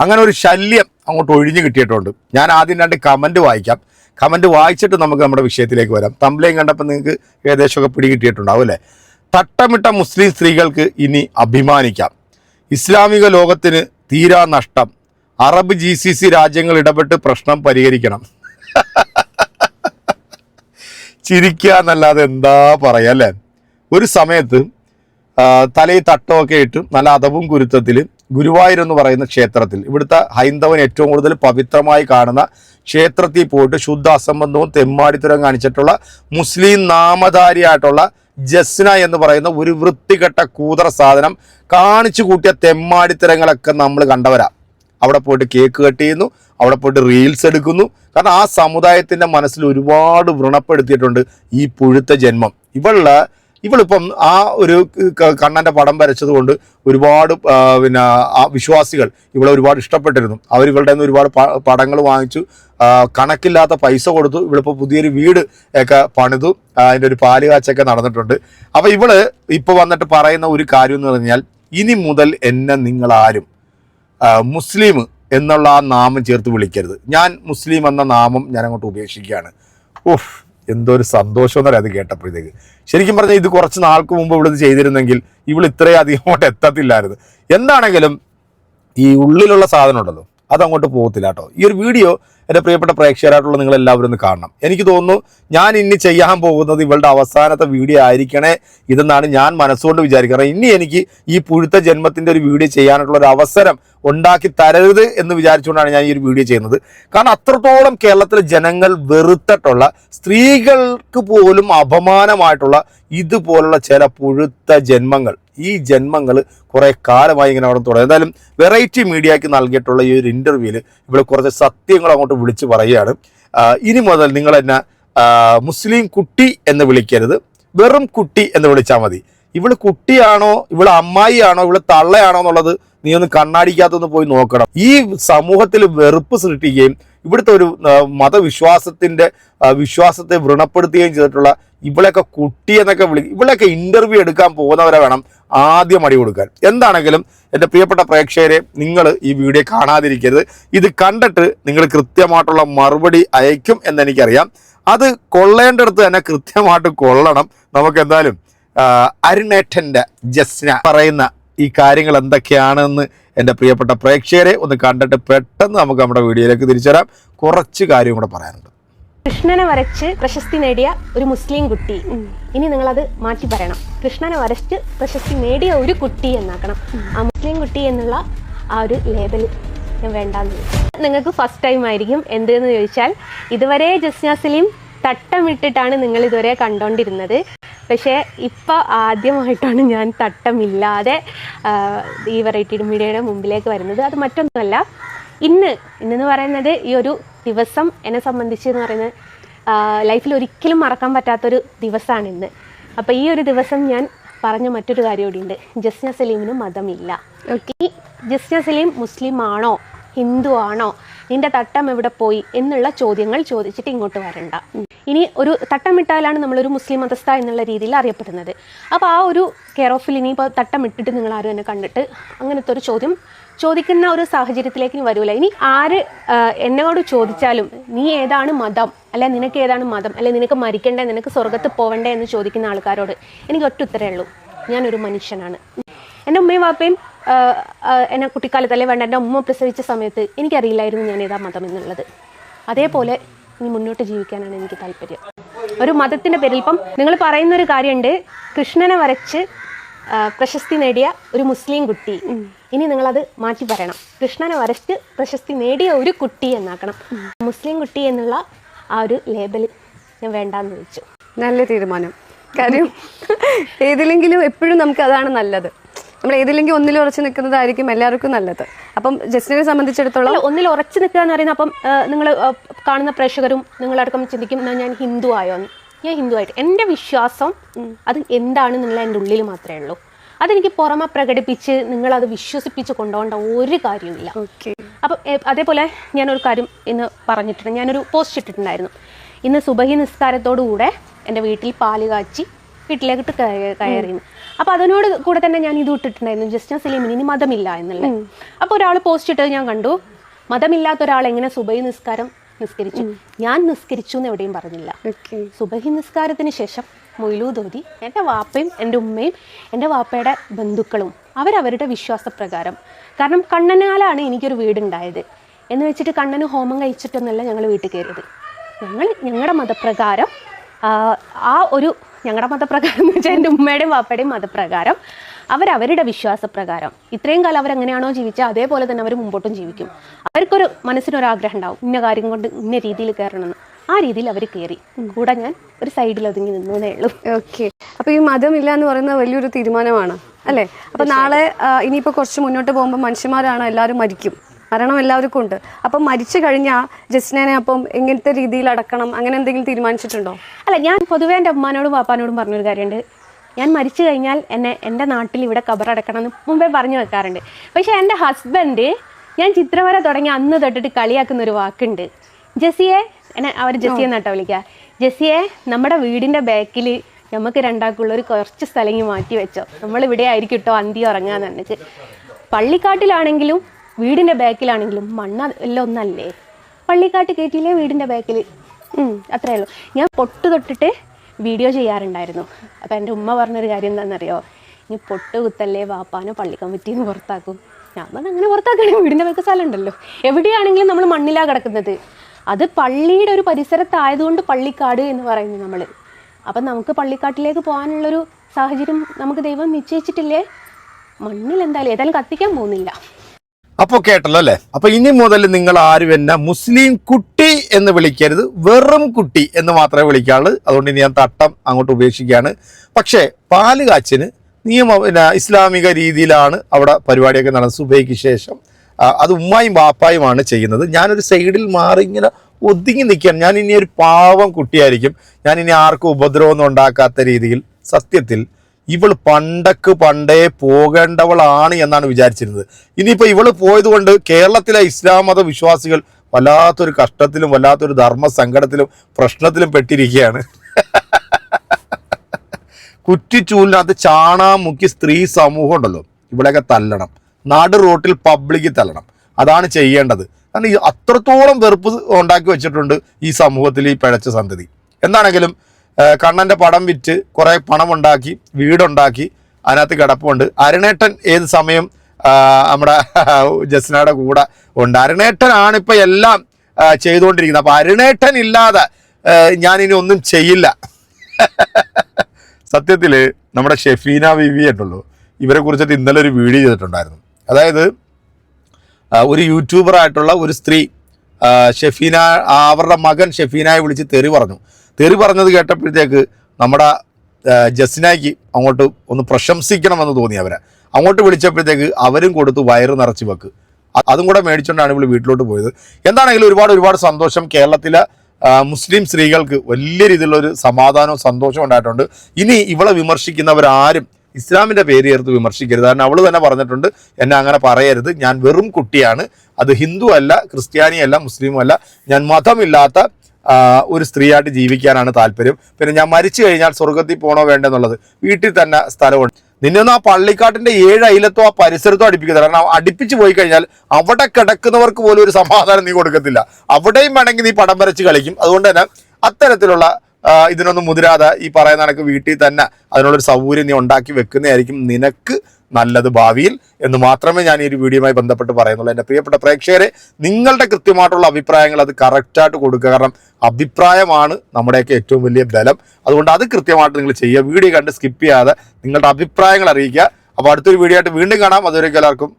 അങ്ങനെ ഒരു ശല്യം അങ്ങോട്ട് ഒഴിഞ്ഞു കിട്ടിയിട്ടുണ്ട്. ഞാൻ ആദ്യം രണ്ട് കമന്റ് വായിക്കാം. കമന്റ് വായിച്ചിട്ട് നമുക്ക് നമ്മുടെ വിഷയത്തിലേക്ക് വരാം. തമ്പ്ലയും കണ്ടപ്പോൾ നിങ്ങൾക്ക് ഏകദേശമൊക്കെ പിടികിട്ടിയിട്ടുണ്ടാവും അല്ലേ? തട്ടമിട്ട മുസ്ലിം സ്ത്രീകൾക്ക് ഇനി അഭിമാനിക്കാം. ഇസ്ലാമിക ലോകത്തിന് തീരാ നഷ്ടം. അറബ് ജി സി സി രാജ്യങ്ങൾ ഇടപെട്ട് പ്രശ്നം പരിഹരിക്കണം. ചിരിക്കുക എന്നല്ലാതെ എന്താ പറയുക അല്ലേ? ഒരു സമയത്ത് തലയിൽ തട്ടമൊക്കെ ഇട്ട് നല്ല അതവും കുരുത്തത്തിൽ ഗുരുവായൂർ എന്ന് പറയുന്ന ക്ഷേത്രത്തിൽ. ഇവിടുത്തെ ഹൈന്ദവൻ ഏറ്റവും കൂടുതൽ പവിത്രമായി കാണുന്ന ക്ഷേത്രത്തിൽ പോയിട്ട് ശുദ്ധ അസംബന്ധവും തെമ്മാടിത്തരം കാണിച്ചിട്ടുള്ള മുസ്ലിം നാമധാരിയായിട്ടുള്ള ജസ്ന എന്ന് പറയുന്ന ഒരു വൃത്തികെട്ട കൂതറ സാധനം കാണിച്ചു കൂട്ടിയ തെമ്മാടിത്തരങ്ങളൊക്കെ നമ്മൾ കണ്ടവരാ. അവിടെ പോയിട്ട് കേക്ക് കട്ട് ചെയ്യുന്നു അവിടെ പോയിട്ട് റീൽസ് എടുക്കുന്നു. കാരണം ആ സമുദായത്തിന്റെ മനസ്സിൽ ഒരുപാട് വ്രണപ്പെടുത്തിയിട്ടുണ്ട് ഈ പുഴുത്ത ജന്മം. ഇവളുടെ ഇവളിപ്പം ആ ഒരു കണ്ണന്റെ പടം വരച്ചത് കൊണ്ട് ഒരുപാട് പിന്നെ ആ വിശ്വാസികൾ ഇവളെ ഒരുപാട് ഇഷ്ടപ്പെട്ടിരുന്നു. അവർ ഇവളുടെ നിന്ന് ഒരുപാട് പടങ്ങൾ വാങ്ങിച്ചു. കണക്കില്ലാത്ത പൈസ കൊടുത്തു. ഇവളിപ്പോൾ പുതിയൊരു വീട് ഒക്കെ പണിതു. അതിന്റെ ഒരു പാൽ കാച്ചൊക്കെ നടന്നിട്ടുണ്ട്. അപ്പോൾ ഇവൾ ഇപ്പോൾ വന്നിട്ട് പറയുന്ന ഒരു കാര്യം എന്ന് പറഞ്ഞാൽ ഇനി മുതൽ എന്നെ നിങ്ങളാരും മുസ്ലിം എന്നുള്ള ആ നാമം ചേർത്ത് വിളിക്കരുത്. ഞാൻ മുസ്ലിം എന്ന നാമം ഞാൻ അങ്ങോട്ട് ഉപേക്ഷിക്കുകയാണ്. ഉഫ്. എന്തോ ഒരു സന്തോഷം എന്നറിയാം അത് കേട്ടപ്പോഴത്തേക്ക്. ശരിക്കും പറഞ്ഞാൽ ഇത് കുറച്ച് നാൾക്ക് മുമ്പ് ഇവിടെ ചെയ്തിരുന്നെങ്കിൽ ഇവൾ ഇത്രയും അധികം അങ്ങോട്ട് എത്തത്തില്ലായിരുന്നു. എന്താണെങ്കിലും ഈ ഉള്ളിലുള്ള സാധനം ഉണ്ടല്ലോ. അത് അങ്ങോട്ട് പോകത്തില്ല കേട്ടോ. ഈ ഒരു വീഡിയോ എന്റെ പ്രിയപ്പെട്ട പ്രേക്ഷകരായിട്ടുള്ള നിങ്ങൾ എല്ലാവരും ഒന്ന് കാണണം. എനിക്ക് തോന്നുന്നു ഞാൻ ഇനി ചെയ്യാൻ പോകുന്നത് ഇവളുടെ അവസാനത്തെ വീഡിയോ ആയിരിക്കണേ ഇതെന്നാണ് ഞാൻ മനസ്സുകൊണ്ട് വിചാരിക്കുന്നത്. ഇനി എനിക്ക് ഈ പുഴുത്ത ജന്മത്തിന്റെ ഒരു വീഡിയോ ചെയ്യാനായിട്ടുള്ള ഒരു അവസരം ഉണ്ടാക്കി തരരുത് എന്ന് വിചാരിച്ചുകൊണ്ടാണ് ഞാൻ ഈ ഒരു വീഡിയോ ചെയ്യുന്നത്. കാരണം അത്രത്തോളം കേരളത്തിലെ ജനങ്ങൾ വെറുത്തിട്ടുള്ള സ്ത്രീകൾക്ക് പോലും അപമാനമായിട്ടുള്ള ഇതുപോലുള്ള ചില പുഴുത്ത ജന്മങ്ങൾ ഈ ജന്മങ്ങൾ കുറേ കാലമായി ഇങ്ങനെ അവിടെ തുടങ്ങി എന്തായാലും വെറൈറ്റി മീഡിയക്ക് നൽകിയിട്ടുള്ള ഈ ഒരു ഇന്റർവ്യൂവിൽ ഇവിടെ കുറച്ച് സത്യങ്ങൾ അങ്ങോട്ട് വിളിച്ച് പറയുകയാണ്. ഇനി മുതൽ നിങ്ങൾ എന്നെ മുസ്ലിം കുട്ടി എന്ന് വിളിക്കരുത്. വെറും കുട്ടി എന്ന് വിളിച്ചാൽ മതി. ഇവൾ കുട്ടിയാണോ ഇവൾ അമ്മായിയാണോ ഇവൾ തള്ളയാണോ എന്നുള്ളത് നീ ഒന്ന് കണ്ണാടിക്കകത്തൊന്ന് പോയി നോക്കണം. ഈ സമൂഹത്തിൽ വെറുപ്പ് സൃഷ്ടിക്കുകയും ഇവിടുത്തെ ഒരു മതവിശ്വാസത്തിന്റെ വിശ്വാസത്തെ വ്രണപ്പെടുത്തുകയും ചെയ്തിട്ടുള്ള ഇവളെയൊക്കെ കുട്ടി എന്നൊക്കെ വിളി ഇവളെയൊക്കെ ഇന്റർവ്യൂ എടുക്കാൻ പോകുന്നവരെ വേണം ആദ്യം അടി കൊടുക്കാൻ. എന്താണെങ്കിലും എന്റെ പ്രിയപ്പെട്ട പ്രേക്ഷകരെ നിങ്ങൾ ഈ വീഡിയോ കാണാതിരിക്കരുത്. ഇത് കണ്ടിട്ട് നിങ്ങൾ കൃത്യമായിട്ടുള്ള മറുപടി അയക്കും എന്നെനിക്കറിയാം. അത് കൊള്ളേണ്ടടുത്ത് തന്നെ കൃത്യമായിട്ട് കൊള്ളണം. നമുക്ക് എന്തായാലും അരുണേറ്റന്റെ ജസ്ന പറയുന്ന ഈ കാര്യങ്ങൾ എന്തൊക്കെയാണെന്ന് എന്റെ പ്രിയപ്പെട്ട പ്രേക്ഷകരെ ഒന്ന് കണ്ടിട്ട് പെട്ടെന്ന് നമുക്ക് നമ്മുടെ വീഡിയോയിലേക്ക് തിരിച്ചു വരാം കുറച്ച് കാര്യം കൂടെ പറയാനുണ്ട്. കൃഷ്ണനെ വരച്ച് പ്രശസ്തി നേടിയ ഒരു മുസ്ലിം കുട്ടി. ഇനി നിങ്ങളത് മാറ്റി പറയണം. കൃഷ്ണനെ വരച്ച് പ്രശസ്തി നേടിയ ഒരു കുട്ടി എന്നാക്കണം. ആ മുസ്ലിം കുട്ടി എന്നുള്ള ആ ഒരു ലേബൽ ഞാൻ വേണ്ടാന്ന് നിങ്ങൾക്ക് ഫസ്റ്റ് ടൈം ആയിരിക്കും. എന്തെന്ന് ചോദിച്ചാൽ ഇതുവരെ ജസ്നാസലിം സലീം തട്ടമിട്ടിട്ടാണ് നിങ്ങൾ ഇതുവരെ കണ്ടോണ്ടിരുന്നത്. പക്ഷേ ഇപ്പോൾ ആദ്യമായിട്ടാണ് ഞാൻ തട്ടമില്ലാതെ ഈ വെറൈറ്റി മീഡിയയുടെ മുമ്പിലേക്ക് വരുന്നത്. അത് മറ്റൊന്നുമല്ല. ഇന്ന് ഇന്നെന്ന് പറയുന്നത് ഈ ഒരു ദിവസം എന്നെ സംബന്ധിച്ച് എന്ന് പറയുന്നത് ലൈഫിൽ ഒരിക്കലും മറക്കാൻ പറ്റാത്തൊരു ദിവസമാണ് ഇന്ന്. അപ്പോൾ ഈ ഒരു ദിവസം ഞാൻ പറഞ്ഞ മറ്റൊരു കാര്യം കൂടിയുണ്ട് ജസ്ന സലീമിന് മതമില്ല. ഈ ജസ്ന സലീം മുസ്ലിം ആണോ ഹിന്ദു ആണോ? നിന്റെ തട്ടം എവിടെ പോയി? എന്നുള്ള ചോദ്യങ്ങൾ ചോദിച്ചിട്ട് ഇങ്ങോട്ട് വരണ്ട. ഇനി ഒരു തട്ടം തട്ടമിട്ടാലാണ് നമ്മളൊരു മുസ്ലിം മതസ്ഥ എന്നുള്ള രീതിയിൽ അറിയപ്പെടുന്നത്. അപ്പോൾ ആ ഒരു കെയർ ഓഫിൽ ഇനിയിപ്പോൾ തട്ടമിട്ടിട്ട് നിങ്ങൾ ആരും എന്നെ കണ്ടിട്ട് അങ്ങനത്തെ ഒരു ചോദ്യം ചോദിക്കുന്ന ഒരു സാഹചര്യത്തിലേക്ക് ഇനി വരൂല. ഇനി ആര് എന്നോട് ചോദിച്ചാലും നീ ഏതാണ് മതം? അല്ലെ നിനക്ക് ഏതാണ് മതം? അല്ലെ നിനക്ക് മരിക്കണ്ടേ? നിനക്ക് സ്വർഗത്ത് പോവണ്ടേ എന്ന് ചോദിക്കുന്ന ആൾക്കാരോട് എനിക്ക് ഒറ്റ ഉത്തരേ ഉള്ളൂ. ഞാനൊരു മനുഷ്യനാണ്. എന്റെ ഉമ്മയും വാപ്പയും ആ, കുട്ടിക്കാലത്ത് അല്ലെങ്കിൽ വേണ്ട എന്റെ ഉമ്മ പ്രസവിച്ച സമയത്ത് എനിക്കറിയില്ലായിരുന്നു ഞാൻ ഏതാ മതം എന്നുള്ളത്. അതേപോലെ ഇനി മുന്നോട്ട് ജീവിക്കാനാണ് എനിക്ക് താല്പര്യം. ഒരു മതത്തിന്റെ പേരിൽ ഇപ്പം നിങ്ങൾ പറയുന്ന ഒരു കാര്യമുണ്ട്. കൃഷ്ണനെ വരച്ച് പ്രശസ്തി നേടിയ ഒരു മുസ്ലിം കുട്ടി. ഇനി നിങ്ങളത് മാറ്റി പറയണം. കൃഷ്ണനെ വരച്ച് പ്രശസ്തി നേടിയ ഒരു കുട്ടി എന്നാക്കണം. മുസ്ലിം കുട്ടി എന്നുള്ള ആ ഒരു ലേബൽ ഞാൻ വേണ്ടാന്ന് വെച്ചു നല്ല തീരുമാനം. കാര്യം ഏതിലെങ്കിലും എപ്പോഴും നമുക്ക് അതാണ് നല്ലത്. നമ്മൾ ഏതില്ലെങ്കിൽ ഒന്നിൽ ഉറച്ചു നിൽക്കുന്നതായിരിക്കും എല്ലാവർക്കും നല്ലത്. അപ്പം ജസ്റ്റിനെ സംബന്ധിച്ചിടത്തോളം ഒന്നിൽ ഉറച്ചു നിൽക്കുക എന്ന് പറയുന്നത് അപ്പം നിങ്ങൾ കാണുന്ന പ്രേക്ഷകരും നിങ്ങളടക്കം ചിന്തിക്കും ഞാൻ ഹിന്ദു ആയോ ഞാൻ ഹിന്ദു ആയിട്ട്. എന്റെ വിശ്വാസം അത് എന്താണ് എന്താണെന്നുള്ള എന്റെ ഉള്ളിൽ മാത്രമേ ഉള്ളൂ. അതെനിക്ക് പുറമെ പ്രകടിപ്പിച്ച് നിങ്ങളത് വിശ്വസിപ്പിച്ച് കൊണ്ടുപോകേണ്ട ഒരു കാര്യമില്ല ഓക്കെ. അപ്പം അതേപോലെ ഞാനൊരു കാര്യം ഇന്ന് പറഞ്ഞിട്ടുണ്ട്. ഞാനൊരു പോസ്റ്റ് ഇട്ടിട്ടുണ്ടായിരുന്നു. ഇന്ന് സുബഹി നിസ്കാരത്തോടു കൂടെ എന്റെ വീട്ടിൽ പാൽ കാച്ചി വീട്ടിലേക്കിട്ട് കയ- കയറിയെന്ന് അപ്പൊ അതിനോട് കൂടെ തന്നെ ഞാൻ ഇത് ഇട്ടിട്ടുണ്ടായിരുന്നു. ജസ്റ്റിൻ സലീമിന് ഇനി മതമില്ല എന്നുള്ളത്. അപ്പൊ ഒരാൾ പോസ്റ്റ് ഇട്ടത് ഞാൻ കണ്ടു. മതമില്ലാത്ത ഒരാൾ എങ്ങനെ സുബൈ നിസ്കാരം നിസ്കരിച്ചു? ഞാൻ നിസ്കരിച്ചു എന്ന് എവിടെയും പറഞ്ഞില്ല. സുബഹി നിസ്കാരത്തിന് ശേഷം മൊയിലൂതോതി എന്റെ വാപ്പയും എന്റെ ഉമ്മയും എന്റെ വാപ്പയുടെ ബന്ധുക്കളും അവരവരുടെ വിശ്വാസപ്രകാരം. കാരണം കണ്ണനാലാണ് എനിക്കൊരു വീടുണ്ടായത്. എന്ന് വെച്ചിട്ട് കണ്ണന് ഹോമം കഴിച്ചിട്ടൊന്നല്ല ഞങ്ങൾ വീട്ടിൽ കയറിയത്. ഞങ്ങൾ ഞങ്ങളുടെ മതപ്രകാരം ആ ഒരു ഞങ്ങളുടെ മതപ്രകാരം എന്ന് വെച്ചാൽ എന്റെ ഉമ്മയുടെയും വാപ്പയുടെയും മതപ്രകാരം. അവരവരുടെ വിശ്വാസപ്രകാരം. ഇത്രയും കാലം അവരെങ്ങനെയാണോ ജീവിച്ചത് അതേപോലെ തന്നെ അവർ മുമ്പോട്ടും ജീവിക്കും. അവർക്കൊരു മനസ്സിനൊരാഗ്രഹം ഉണ്ടാവും ഇന്ന കാര്യം കൊണ്ട് ഇന്ന രീതിയിൽ കയറണമെന്ന്. ആ രീതിയിൽ അവർ കയറി. കൂടെ ഞാൻ ഒരു സൈഡിൽ ഒതുങ്ങി നിന്നു എന്നേ ഉള്ളൂ. ഓക്കെ. അപ്പോൾ ഈ മതമില്ല എന്ന് പറയുന്നത് വലിയൊരു തീരുമാനമാണ് അല്ലേ? അപ്പോൾ നാളെ ഇനിയിപ്പോൾ ഇനിയിപ്പോ കുറച്ച് മുന്നോട്ട് പോകുമ്പോൾ മനുഷ്യന്മാരാണ് എല്ലാവരും മരിക്കും? മരണം എല്ലാവർക്കും ഉണ്ട്. അപ്പം മരിച്ചു കഴിഞ്ഞാൽ ജസ്റ്റിനെ അപ്പം എങ്ങനത്തെ രീതിയിൽ അടക്കണം? അങ്ങനെ എന്തെങ്കിലും തീരുമാനിച്ചിട്ടുണ്ടോ? അല്ല ഞാൻ പൊതുവേ എന്റെ അമ്മാനോടും പാപ്പാനോടും പറഞ്ഞൊരു കാര്യമുണ്ട്. ഞാൻ മരിച്ചു കഴിഞ്ഞാൽ എന്നെ എന്റെ നാട്ടിൽ ഇവിടെ കബറടക്കണം എന്ന് മുമ്പേ പറഞ്ഞു വെക്കാറുണ്ട്. പക്ഷേ എന്റെ ഹസ്ബൻഡ് ഞാൻ ചിത്രവര തുടങ്ങി അന്ന് തൊട്ടിട്ട് കളിയാക്കുന്ന ഒരു വാക്കുണ്ട്. ജെസിയെ എന്നെ അവർ ജെസിയെ നട്ടോ വിളിക്കുക. ജെസിയെ നമ്മുടെ വീടിന്റെ ബാക്കിൽ നമുക്ക് രണ്ടാൾക്കുള്ള ഒരു കുറച്ച് സ്ഥലം മാറ്റി വെച്ചോ. നമ്മൾ ഇവിടെ ആയിരിക്കും കേട്ടോ അന്തി ഉറങ്ങാന്ന് പറഞ്ഞിട്ട്. പള്ളിക്കാട്ടിലാണെങ്കിലും വീടിന്റെ ബാക്കിലാണെങ്കിലും മണ്ണ എല്ലാം ഒന്നല്ലേ? പള്ളിക്കാട്ട് കയറ്റിയില്ലേ വീടിന്റെ ബാക്കിൽ അത്രയേ ഉള്ളൂ. ഞാൻ പൊട്ട് തൊട്ടിട്ട് വീഡിയോ ചെയ്യാറുണ്ടായിരുന്നു. അപ്പോൾ എന്റെ ഉമ്മ പറഞ്ഞൊരു കാര്യം എന്താണെന്നറിയോ? ഇനി പൊട്ട് കുത്തല്ലേ വാപ്പാനോ പള്ളി കമ്മിറ്റിന്ന് പുറത്താക്കും. ഞാൻ പറഞ്ഞു അങ്ങനെ പുറത്താക്കണേ വീടിന്റെ ബാക്ക് സ്ഥലം ഉണ്ടല്ലോ എവിടെയാണെങ്കിലും നമ്മൾ മണ്ണിലാണ് കിടക്കുന്നത്. അത് പള്ളിയുടെ ഒരു പരിസരത്തായതുകൊണ്ട് പള്ളിക്കാട് എന്ന് പറയുന്നു നമ്മൾ അപ്പം നമുക്ക് പള്ളിക്കാട്ടിലേക്ക് പോകാനുള്ളൊരു സാഹചര്യം നമുക്ക് ദൈവം നിശ്ചയിച്ചിട്ടില്ലേ? മണ്ണിൽ എന്തായാലും ഏതായാലും കത്തിക്കാൻ പോകുന്നില്ല. അപ്പൊ കേട്ടല്ലോ അല്ലെ? അപ്പൊ ഇനി മുതൽ നിങ്ങൾ ആരും എന്നെ മുസ്ലിം കുട്ടി എന്ന് വിളിക്കരുത് വെറും കുട്ടി എന്ന് മാത്രമേ വിളിക്കാറുള്ളൂ. അതുകൊണ്ട് ഇനി ഞാൻ തട്ടം അങ്ങോട്ട് ഉപേക്ഷിക്കുകയാണ്. പക്ഷേ പാൽ കാച്ചിന് നിയമ ഇസ്ലാമിക രീതിയിലാണ് അവിടെ പരിപാടിയൊക്കെ നടന്നത്. സുബൈക്ക് ശേഷം അത് ഉമ്മായും ബാപ്പായുമാണ് ചെയ്യുന്നത്. ഞാനൊരു സൈഡിൽ മാറി ഇങ്ങനെ ഒതുങ്ങി നിൽക്കാൻ ഞാൻ ഇനി ഒരു പാവം കുട്ടിയായിരിക്കും. ഞാൻ ഇനി ആർക്കും ഉപദ്രവമൊന്നും ഉണ്ടാക്കാത്ത രീതിയിൽ സത്യത്തിൽ ഇവൾ പണ്ടക്ക് പണ്ടേ പോകേണ്ടവളാണ് എന്നാണ് വിചാരിച്ചിരുന്നത്. ഇനിയിപ്പോൾ ഇവൾ പോയതുകൊണ്ട് കേരളത്തിലെ ഇസ്ലാം മത വിശ്വാസികൾ വല്ലാത്തൊരു കഷ്ടത്തിലും വല്ലാത്തൊരു ധർമ്മ സങ്കടത്തിലും പ്രശ്നത്തിലും പെട്ടിരിക്കുകയാണ്. കുറ്റിച്ചൂലിനകത്ത് ചാണാ മുക്കി സ്ത്രീ സമൂഹം ഉണ്ടല്ലോ. ഇവിടെയൊക്കെ തല്ലണം. നാട് റോട്ടിൽ പബ്ലിക്കിൽ തല്ലണം. അതാണ് ചെയ്യേണ്ടത്. കാരണം ഈ അത്രത്തോളം വെറുപ്പ് ഉണ്ടാക്കി വെച്ചിട്ടുണ്ട് ഈ സമൂഹത്തിൽ ഈ പിഴച്ച സന്തതി എന്താണെങ്കിലും ആ, കണ്ണന്റെ പടം വിറ്റ് കുറേ പണം ഉണ്ടാക്കി വീടുണ്ടാക്കി അതിനകത്ത് കിടപ്പുണ്ട്. അരുണേട്ടൻ ഏത് സമയം നമ്മുടെ ജസ്നയുടെ കൂടെ ഉണ്ട്. അരുണേട്ടനാണ് ഇപ്പൊ എല്ലാം ചെയ്തുകൊണ്ടിരിക്കുന്നത്. അപ്പൊ അരുണേട്ടൻ ഇല്ലാതെ ഞാനിനി ഒന്നും ചെയ്യില്ല. സത്യത്തിൽ നമ്മുടെ ഷെഫീന വിവി ഉണ്ടല്ലോ ഇവരെ കുറിച്ചിട്ട് ഇന്നലെ ഒരു വീഡിയോ ചെയ്തിട്ടുണ്ടായിരുന്നു. അതായത് ഒരു യൂട്യൂബർ ആയിട്ടുള്ള ഒരു സ്ത്രീ ഷെഫീന അവരുടെ മകൻ ഷെഫീനയെ വിളിച്ച് തെറി പറഞ്ഞു. തെറി പറഞ്ഞത് കേട്ടപ്പോഴത്തേക്ക് നമ്മുടെ ജസ്നായ്ക്ക് അങ്ങോട്ട് ഒന്ന് പ്രശംസിക്കണമെന്ന് തോന്നി അവരെ. അങ്ങോട്ട് വിളിച്ചപ്പോഴത്തേക്ക് അവരും കൊടുത്ത് വയറ് നിറച്ച് വെക്ക്. അതും കൂടെ മേടിച്ചുകൊണ്ടാണ് ഇവൾ വീട്ടിലോട്ട് പോയത്. എന്താണെങ്കിലും ഒരുപാട് ഒരുപാട് സന്തോഷം കേരളത്തിലെ മുസ്ലിം സ്ത്രീകൾക്ക് വലിയ രീതിയിലുള്ള ഒരു സമാധാനവും സന്തോഷവും ഉണ്ടായിട്ടുണ്ട്. ഇനി ഇവളെ വിമർശിക്കുന്നവരാരും ഇസ്ലാമിന്റെ പേര് ചേർത്ത് വിമർശിക്കരുത്. കാരണം അവൾ തന്നെ പറഞ്ഞിട്ടുണ്ട് എന്നെ അങ്ങനെ പറയരുത്. ഞാൻ വെറും കുട്ടിയാണ്. അത് ഹിന്ദു അല്ല ക്രിസ്ത്യാനിയല്ല മുസ്ലിമും അല്ല ഞാൻ മതമില്ലാത്ത ഒരു സ്ത്രീയായിട്ട് ജീവിക്കാനാണ് താല്പര്യം. പിന്നെ ഞാൻ മരിച്ചു കഴിഞ്ഞാൽ സ്വർഗത്തിൽ പോകണോ വേണ്ടെന്നുള്ളത്. വീട്ടിൽ തന്നെ സ്ഥലമുണ്ട്. നിന്നൊന്നും ആ പള്ളിക്കാട്ടിന്റെ ഏഴ് അയിലത്തോ ആ പരിസരത്തോ അടിപ്പിക്കുന്നത് കാരണം അടുപ്പിച്ച് പോയി കഴിഞ്ഞാൽ അവിടെ കിടക്കുന്നവർക്ക് പോലും ഒരു സമാധാനം നീ കൊടുക്കത്തില്ല. അവിടെയും വേണമെങ്കിൽ നീ പടം വരച്ച് കളിക്കും. അതുകൊണ്ട് തന്നെ അത്തരത്തിലുള്ള ഇതിനൊന്നും മുതിരാതെ ഈ പറയുന്ന കണക്ക് വീട്ടിൽ തന്നെ അതിനുള്ളൊരു സൗകര്യം നീ ഉണ്ടാക്കി വെക്കുന്നതായിരിക്കും നിനക്ക് നല്ലത് ഭാവിയിൽ എന്ന് മാത്രമേ ഞാൻ ഈ ഒരു വീഡിയോയുമായി ബന്ധപ്പെട്ട് പറയുന്നുള്ളൂ. എന്റെ പ്രിയപ്പെട്ട പ്രേക്ഷകരെ നിങ്ങളുടെ കൃത്യമായിട്ടുള്ള അഭിപ്രായങ്ങൾ അത് കറക്റ്റായിട്ട് കൊടുക്കുക. കാരണം അഭിപ്രായമാണ് നമ്മുടെയൊക്കെ ഏറ്റവും വലിയ ബലം. അതുകൊണ്ട് അത് കൃത്യമായിട്ട് നിങ്ങൾ ചെയ്യുക. വീഡിയോ കണ്ട് സ്കിപ്പ് ചെയ്യാതെ നിങ്ങളുടെ അഭിപ്രായങ്ങൾ അറിയിക്കുക. അപ്പോൾ അടുത്തൊരു വീഡിയോ ആയിട്ട് വീണ്ടും കാണാം. അതുവരെയൊക്കെ എല്ലാവർക്കും